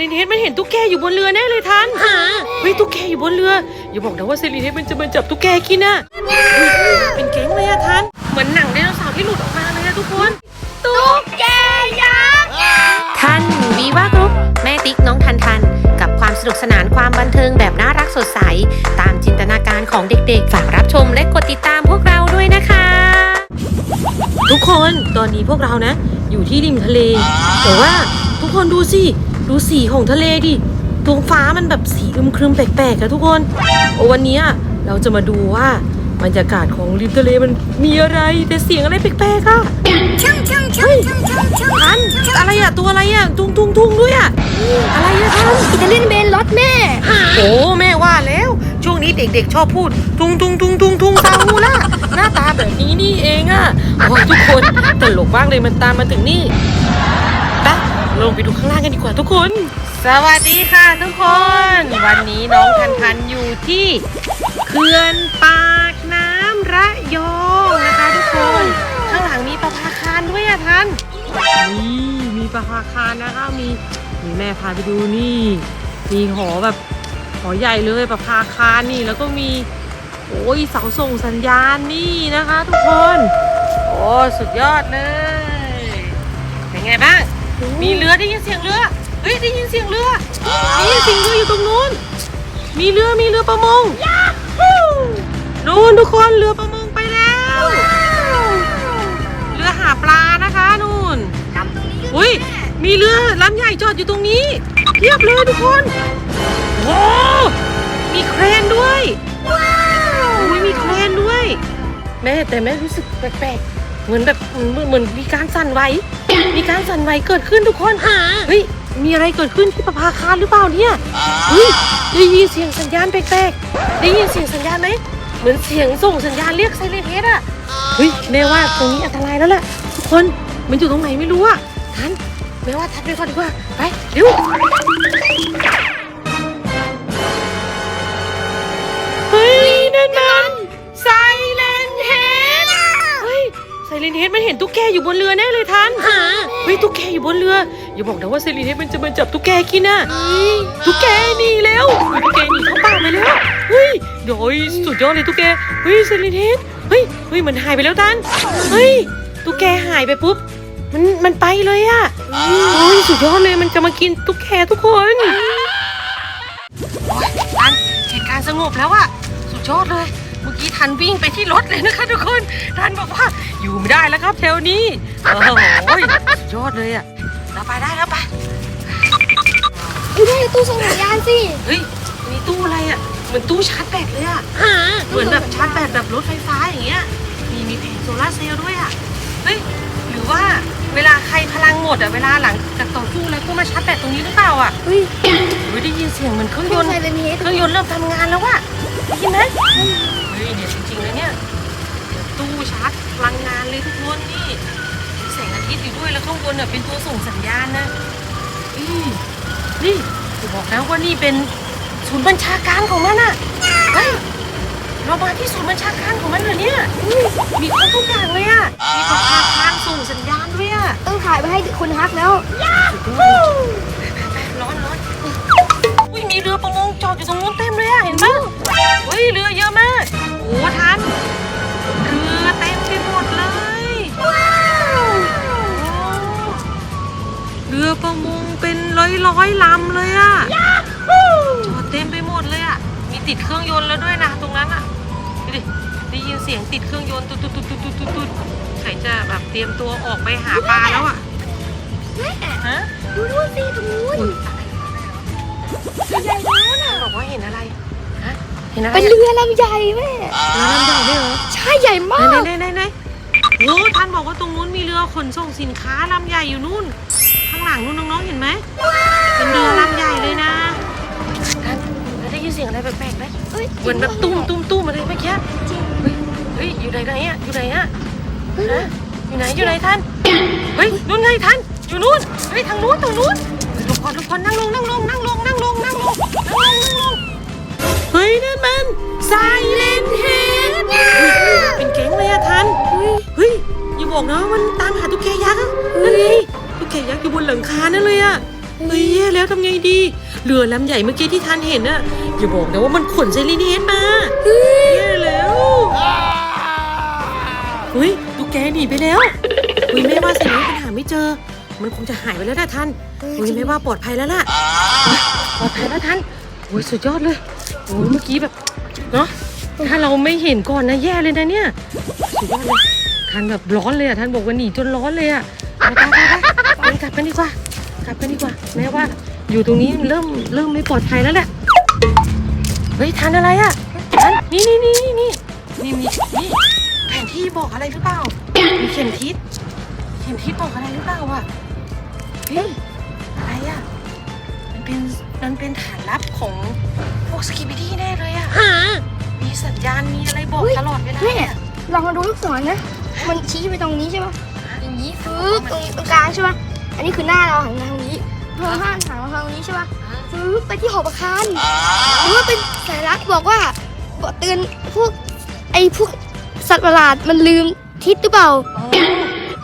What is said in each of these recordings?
เลนเฮดมันเห็นตุ๊กแกอยู่บนเรือแน่เลยทันเฮ้ยตุ๊กแกอยู่บนเรืออย่าบอกนะว่าเซเลนเฮดมันจะมาจับตุ๊กแกกินน่ะเป็นแก๊งเลยอะทันเหมือนหนังไดโนเสาร์ที่หลุดออกมาเลยอะทุกคนตุ๊กแกยักษ์ทันวีว่ากรุ๊ปแม่ติ๊กน้องทันทันกับความสนุกสนานความบันเทิงแบบน่ารักสดใส ตามจินตนาการของเด็กๆ ฝากรับชมและกดติดตามพวกเราด้วยนะคะ ทุกคนตอนนี้พวกเรานะ อยู่ที่ริมทะเลแต่ว่าทุกคนดูสิ ดูสีของทะเลดิท้องฟ้ามันแบบสีอึมครึมแปลกๆอะทุกคนโอ้วันเนี้ยเราจะมาดูว่าบรรยากาศของริมทะเลมันมีอะไรแต่เสียงอะไรแปลกๆอะเฮ้ยทันอะไรอะตัวอะไรอะตุงตุงตุงด้วยอะอะไรอะทันอิตาเลียนเบนรถแม่ โอ้แม่ว่าแล้ว ช่วงนี้เด็กๆชอบพูดทุงทุงทุงทุงทุงซาฮูล่ะหน้าตาแบบนี้นี่เองอะโอ้ยทุกคนตลกมากเลยมันตามมาถึงนี่ไป ลงไปดูข้างล่างกันดีกว่าทุกคน สวัสดีค่ะทุกคน วันนี้น้องทันทันอยู่ที่เขื่อนปากน้ำระยองนะคะทุกคน ข้างหลังมีประภาคารด้วยอะทันนี่มีประภาคารนะคะมีมีแม่พาไปดูนี่มีหอแบบหอใหญ่เลยประภาคารนี่แล้วก็มีโอ้ยเสาส่งสัญญาณนี่นะคะ ทุกคน โอ้สุดยอดเลย เป็นไงบ้าง มีเรือได้ยินเสียงเรือ เฮ้ยได้ยินเสียงเรือได้ยินเสียงเรืออยู่ตรงนู้น มีเรือมีเรือประมงนู่นทุกคนเรือประมงไปแล้ว เรือหาปลานะคะนู่นจำตรงนี้อุ้ยมีเรือลำใหญ่จอดอยู่ตรงนี้เทียบเลยทุกคนโอ้มีเครนด้วยอุ้ยมีเครนด้วย แม่แต่แม่รู้สึกแปลกๆ เหมือนแบบเหมือนเหมือนมีการสั่นไหว มีการสั่นไหวเกิดขึ้นทุกคนเฮ้ยมีอะไรเกิดขึ้นที่ประภาคารหรือเปล่าเนี่ยเฮ้ยได้ยินเสียงสัญญาณแปลกๆได้ยินเสียงสัญญาณไหมเหมือนเสียงส่งสัญญาณเรียกไซเรนเฮดอะเฮ้ยแม่ว่าตรงนี้อันตรายแล้วแหละทุกคนมันอยู่ตรงไหนไม่รู้อะทันแม่ว่าทันไปก่อนดีกว่าไปเร็ว เลนเฮดมันเห็นตุ๊กแกอยู่บนเรือแน่เลยทันเฮ้ยตุ๊กแกอยู่บนเรืออย่าบอกนะว่าไซเลนเฮดมันจะมาจับตุ๊กแกกินน่ะตุ๊กแกหนีแล้วเฮ้ยตุ๊กแกหนีเข้าป่าไปแล้วเฮ้ยเดี๋ยวสุดยอดเลยตุ๊กแกเฮ้ยไซเลนเฮดเฮ้ยเฮ้ยมันหายไปแล้วทันเฮ้ยตุ๊กแกหายไปปุ๊บมันมันไปเลยอะเฮ้ยสุดยอดเลยมันจะมากินตุ๊กแกทุกคนโอ้ยทันเหตุการณ์สงบแล้วอะสุดยอดเลย เมื่อกี้ทันวิ่งไปที่รถเลยนะคะทุกคนทันบอกว่าอยู่ไม่ได้แล้วครับแถวนี้โอ้โหสุดยอดเลยอะเราไปได้แล้วไปไม่ได้ตู้ส่งสัญญาณสิเฮ้ยมีตู้อะไรอะเหมือนตู้ชาร์จแบตเลยอะเหมือนแบบชาร์จแบตแบบรถไฟฟ้าอย่างเงี้ยมีมีแผงโซลาร์เซลล์ด้วยอะเฮ้ยหรือว่าเวลาใครพลังหมดอะเวลาหลังจากต่อสู้อะไรก็มาชาร์จแบตตรงนี้หรือเปล่าอะเฮ้ยเฮ้ยได้ยินเสียงเหมือนเครื่องเคยรื่องนต์ไซเรนเฮดเครื่องยนต์เริ่มทำงานแล้วอะได้ยินไหมเฮ้ ยเนี่ยจริงๆเลยเนี่ยตู้ชาร์จพลังงานเลยทุกคนนี่มีแสงอาทิตย์อยู่ด้วยแล้วข้างบนเนี่ยเป็นตัวส่งสัญญาณนะอืมนี่จะบอกนะว่านี่เป็นศูนย์บัญชาการของมันอะเฮ้ยเรามาที่ศูนย์บัญชาการของมันเหรอเนี่ยอุ้ยมีครบทุกอย่างเลยอะมีประภาคารส่งสัญญาณด้วยอะต้องถ่ายไปให้คนฮักแล้วร้อนร้อนอุ้ยมีเรือประมงจอดอยู่ตรงนู้นเต็มเลยอะเห็นปะเฮ้ยเรือเยอะมาก โอ้ทันเรือเต็มไปหมดเลยเรือประมงเป็นร้อยร้อยๆลำเลยอะจอดเต็มไปหมดเลยอะมีติดเครื่องยนต์แล้วด้วยนะตรงนั้นอะดูดิได้ยินเสียงติดเครื่องยนต์ตุ๊ดตุ๊ดตุ๊ดตุ๊ดตุ๊ดตุ๊ดตุ๊ดใครจะแบบเตรียมตัวออกไปหาปลาแล้วอะฮะดูนู่นสิตรงนู้นอุ๊ยใหญ่ตรงนู้นอะบอกว่าเห็นอะไรฮะ เห็นอะไรเป็นอะเรือลำใหญ่แม่เรือลำใหญ่ด้วยเหรอใช่ใหญ่มาก ไหนไหนไหนไหนโอ้ท่านบอกว่าตรงนู้นมีเรือขนส่งสินค้าลำใหญ่อยู่นู่น ข้างหลังนู่นน้องๆเห็นไหมเป็นเรือลำใหญ่เลยนะท่านแล้วได้ยินเสียงอะไรแปลกๆไหมเอ้ยเหมือนแบบตุ้มตุ้มตุ้มอะไรเมื่อกี้เฮ้ยเฮ้ยอยู่ไหนไหนอะอยู่ไหนอะฮะอยู่ไหนอยู่ไหนท่านเฮ้ยนู่นไงท่านอยู่นู่นเฮ้ยทางนู้นทางนู้นเฮ้ยทุกคนทุกคนนั่งลงนั่งลงนั่งลงนั่งลงนั่งลงนั่งลงนั่งลง เฮ้ยนั่นมันไซเลนเฮดเป็นแก๊งเลยอะทันเฮ้ยอย่าบอกนะว่ามันตามหาตุ๊กแกยักษ์อะนั่นไงตุ๊กแกยักษ์อยู่บนหลังคานั่นเลยอะเฮ้ยแย่แล้วทำไงดีเรือลำใหญ่เมื่อกี้ที่ท่านเห็นน่ะอย่าบอกนะว่ามันขนไซรีเนสมาแย่แล้วเฮ้ยตุ๊กแกหนีไปแล้วเฮ้ยแม่ว่าไซรีเนสมันหาไม่เจอ มันคงจะหายไปแล้วนะท่านเฮ้ยแม่ว่าปลอดภัยแล้วล่ะปลอดภัยแล้วท่านโอ้ยสุดยอดเลย โอ้เมื่อกี้แบบเนาะถ้าเราไม่เห็นก่อนนะแย่เลยนะเนี่ยสุดอดเลท่านแบบร้อนเลยอะท่านบอกว่าหนีจนร้อนเลยอะไปไปไปกลับกันดีกว่ากลับกันดีกว่าแม้ว่า อยู่ตรงนี้เริ่มเริ่มไม่ปลอดภัยแล้วแหละเฮ้ยทันอะไรอะทันนี่นี่นี่นี่นี่นี่นี่แผนที่บอกอะไรหรือเปล่ามีเข็มทิศเข็มทิศบอกอะไรหรือเปล่าวะเฮ้ยอะไรอะมันเป็นมันเป็นฐานลับของ สกิบิดี้แน่เลยอะมีสัญญาณมีอะไรบอกตลอดเวลาแม่เนี่ยลองมาดูลูกศรนะ มันชี้ไปตรงนี้ใช่ปะอย่างนี้ฟื้บตรงนี้ตรงกลางใช่ปะอันนี้คือหน้าเราหันมาทางนี้ทางข้างหันมาทางนี้ใช่ปะฟื้บไปที่หอประคานหรือว่าเป็นสัญลักษณ์บอกว่าบอกเตือนพวกไอ้พวกสัตว์ประหลาดมันลืมทิศหรือเปล่าอ๋อ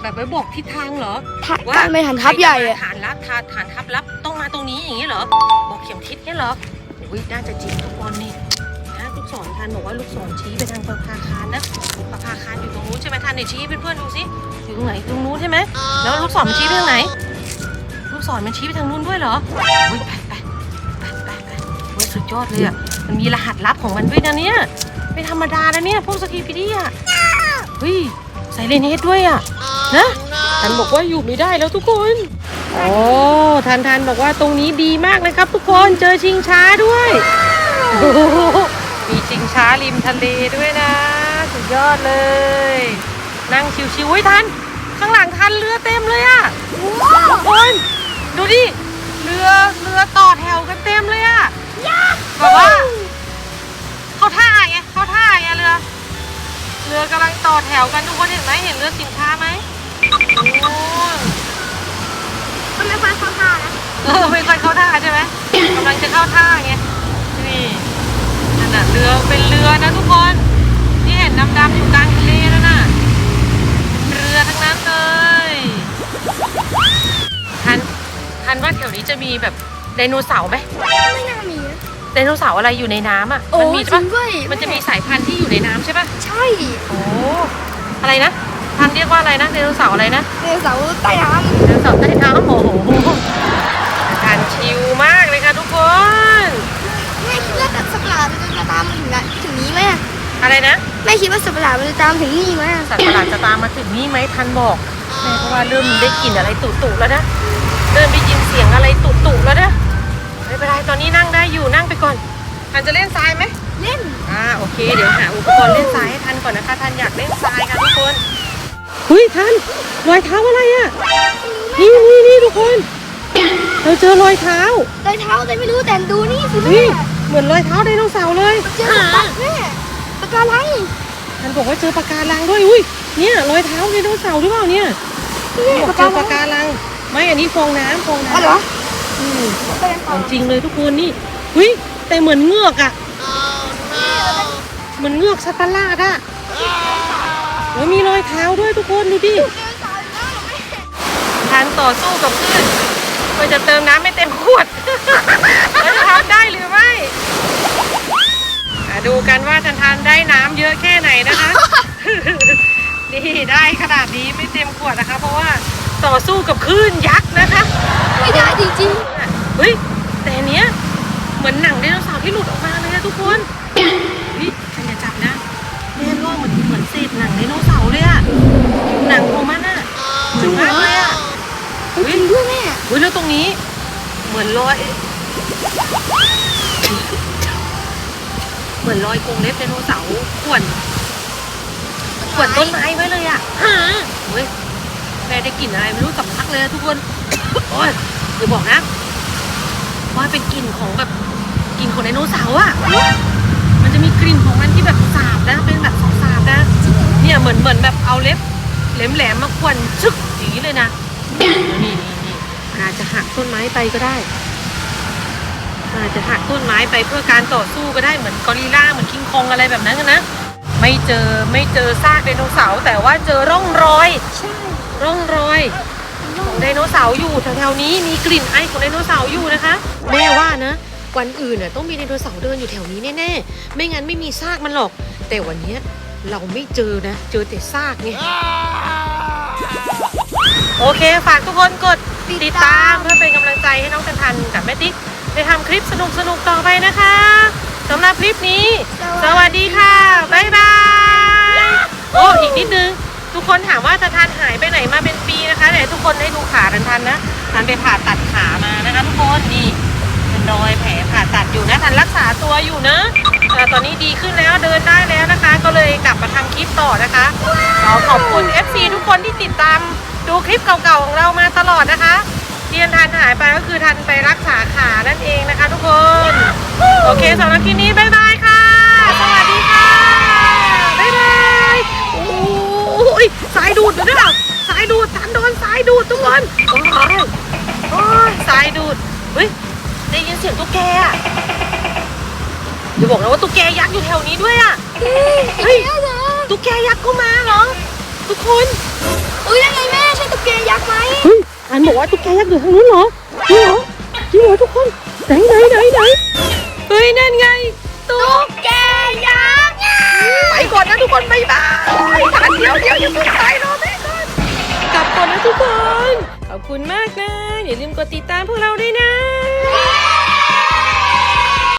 แบบไปบอกทิศทางเหรอถ้าการไปฐานทัพใหญ่อะฐานลับฐานฐานทัพลับต้องมาตรงนี้อย่างนี้เหรอ บอกเข็มทิศเนี่ยเหรอ อุ้ยน่าจะจริงทุกคนนี่นะลูกศรทันบอกว่าลูกศรชี้ไปทางประภาคารนะประภาคารอยู่ตรงนู้นใช่ไหมทันเนี่ยวชี้ให้เพื่อนๆดูสิอยู่ตรงไหนตรงนู้นใช่ไหมแล้วลูกศรมันชี้ไปทางไหน ลูกศรมันชี้ไปทางนู้นด้วยเหรออุ้ยไปไปไปไปไปเว้ยสุดยอดเลยอะมันมีรหัสลับของมันด้วยนะเนี่ยไม่ธรรมดานะเนี่ยพวกสกีพีดี้อะเฮ้ยใส่เลนเฮดด้วยอะนะทันบอกว่าอยู่ไม่ได้แล้วทุกคน โอ้ทันทันบอกว่าตรงนี้ดีมากเลยครับ ทุกคนเจอชิงช้าด้วยมีชิงช้าริมทะเลด้วยนะ สุดยอดเลย นั่งชิวๆไว้ทัน ข้างหลังทันเรือเต็มเลยอะทุกคนดูดิเรือเรือต่อแถวกันเต็มเลยอะแบบว่าเขาท่าไงเขาท่าไงเรือ เรือกำลังต่อแถวกันทุกคนเห็นไหมเห็นเรือสินค้าไหมโอ้ เออไม่ค่อยเข้าท่าใช่ไหมกำลังจะเข้าท่าไงนี่นั่นน่ะเรือเป็นเรือนะทุกคนที่เห็นดำๆอยู่กลางทะเลนั่นน่ะเรือทั้งนั้นเลยทันทันว่าแถวนี้จะมีแบบไดโนเสาร์ไหมไม่น่ามีนะ ไดโนเสาร์อะไรอยู่ในน้ำอะโอ้มันมีจใช่ริปะงด้วยมันจะมีสายพันธุ์ที่อยู่ในน้ำใช่ปะใช่โอ้อะไรนะทันเรียกว่าอะไรนะไดโนเสาร์อะไรนะไดโนเสาร์ใต้น้ไดโนเสาร์ใต้น้ำโอ้โหทาน ชิลมากเลยค่ะทุกคนำแม่คิดว่าสัตว์ประหลาดมันจะตามมาถึงนะถึงนี้ไหมอะอะไรนะแม่คิดว่าสัตว์ประหลาดมันจะตามถึงนี่ไหมอะสัตว์ประหลาดจะตามมาถึงนี่ไหมทันบอกแม่เพราะว่าเริ่มได้กลิ่นอะไรตุ่ๆแล้วนะเริ่มได้ยินเสียงอะไรตุ่ๆแล้วนะไม่เป็นไรตอนนี้นั่งได้อยู่นั่งไปก่อนทันจะเล่นทรายไหมเล่นอ่าโอเค เดี๋ยวหาอุปกรณ์เล่นทรายให้ทันก่อนนะคะทันอยากเล่นทรายค่ะทุกคนเฮ้ยทันรอยเท้าอะไรอะนี่นี่นี่ทุกคน เราเจอรอยเท้ารอยเท้าแต่ไม่รู้แต่ดูนี่สิเฮ้แม่ยเหมือนรอยเท้าไดโนเสาร์เลยเจอปะแม่ปะการังทันบอกว่าเจอปะการังด้วยอุ้ยเนี่ยรอยเท้าไดโนเสาร์หรือเปล่าเนี่ยนี่บอกปะเจกาอรัปะงการัง ไม่อันนี้ฟองน้ำฟองอ๋อเหรอน้ำอืมเป็นของจริงเลยทุกคนนี่เฮ้ยแต่เหมือนเงือกอะเหมือนเงือกสัตว์ประหลาดอะแล้วมีรอยเท้าด้วยทุกคนดูดิทานต่อสู้กับคลื่น เพื่อจะเติมน้ำไม่เต็มขวดแล้วจะทำได้หรือไม่อะดูกันว่าทันทานได้น้ำเยอะแค่ไหนนะคะ นี่ได้ขนาดนี้ไม่เต็มขวดนะคะ เพราะว่าต่อสู้กับคลื่นยักษ์นะคะ ไม่ได้จริงเฮ้ยแต่อันเนี้ยเหมือนหนังไดโนเสาร์ที่หลุดออกมาเลยอะทุกคน ตรงนี้ เหมือนรอย เหมือนรอยกรงเล็บไดโนเสาร์ข่วนข่วนต้นไม้ไว้เลยอะฮะเฮ้ยแม่ได้กลิ่นอะไรไม่รู้สำลักเลยทุกคนโอ้ยอย่าบอกนะ ว่าเป็นกลิ่นของแบบกลิ่นของไดโนเสาร์อะมันจะมีกลิ่นของมันที่แบบสาบนะ เป็นแบบสาบนะ เนี่ยเหมือนเหมือนแบบเอาเล็บแหลมๆมาควนชึกอย่างนี้เลยนะนี่ อาจจะหักต้นไม้ไปก็ได้มันอาจจะหักต้นไม้ไปเพื่อการต่อสู้ก็ได้เหมือนกอริลล่าเหมือนคิงคองอะไรแบบนั้นนะ ไม่เจอไม่เจอซากไดโนเสาร์แต่ว่าเจอร่องรอยใช่ร่องรอยของไดไดโนเสาร์อยู่แถวๆนี้มีกลิ่นไอของไดโนเสาร์อยู่นะคะแม่ว่านะวันอื่นน่ะต้องมีไดโนเสาร์เดินอยู่แถวนี้แน่ๆ ไม่งั้นไม่มีซากมันหรอก แต่วันเนี้ยเราไม่เจอนะ เจอแต่ซากเนี่ยโอเค ฝากทุกคนกด ติดตามเพื่อเป็นกำลังใจให้น้องทันทันกับแม่ติ๊กได้ทำคลิปสนุกๆต่อไปนะคะสำหรับคลิปนี้ สวัสดีค่ะ บ๊ายบาย โอ้อีกนิดนึง ทุกคนถามว่าทันทันหายไปไหนมาเป็นปีนะคะเดี๋ยวทุกคนได้ดูขาทันทันนะทันไปผ่าตัดขามานะคะทุกคนนี่เป็นรอยแผลผ่าตัดอยู่นะทันรักษาตัวอยู่นะแต่ตอนนี้ดีขึ้นแล้วเดินได้แล้วนะคะ ก็เลยกลับมาทำคลิปต่อนะคะขอขอบคุณ FC ทุกคนที่ติดตาม ดูคลิปเก่าๆของเรามาตลอดนะคะที่ทันหายไปก็คือทันไปรักษาขานั่นเองนะคะ ทุกคน โอเคสำหรับคลิปนี้บ๊ายบายค่ะ สวัสดีค่ะบ๊ายบายโอ้ยสายดูดเลยนะสายดูดทันโดนสายดูดทุกคนโอ้ยโอ้ยสายดูดเฮ้ยได้ยินเสียงตุ๊กแกอะอย่าบอกนะว่าตุ๊กแกยักษ์อยู่แถวนี้ด้วยอะเฮ้ยตุ๊กแกยักษ์ก็มาเหรอทุกคนอุ้ยยังไงแม่ใช่ ตุ๊กแกยักษ์ไหมเฮ้ยอันบอกว่าตุ๊กแกยักษ์อยู่ทางนู้นเหรอจริงเหรอจริงเหรอทุกคนไหนไหนไหนไหนเฮ้ยนั่นไงตุ๊กแกยักษ์ไปก่อนนะทุกคนบ๊ายบายทันเดี๋ยวเดี๋ยวอย่าเพิ่งไปรอแม่ก่อนกลับก่อนนะทุกคน ขอบคุณมากนะอย่าลืมกดติดตามพวกเราด้วยนะ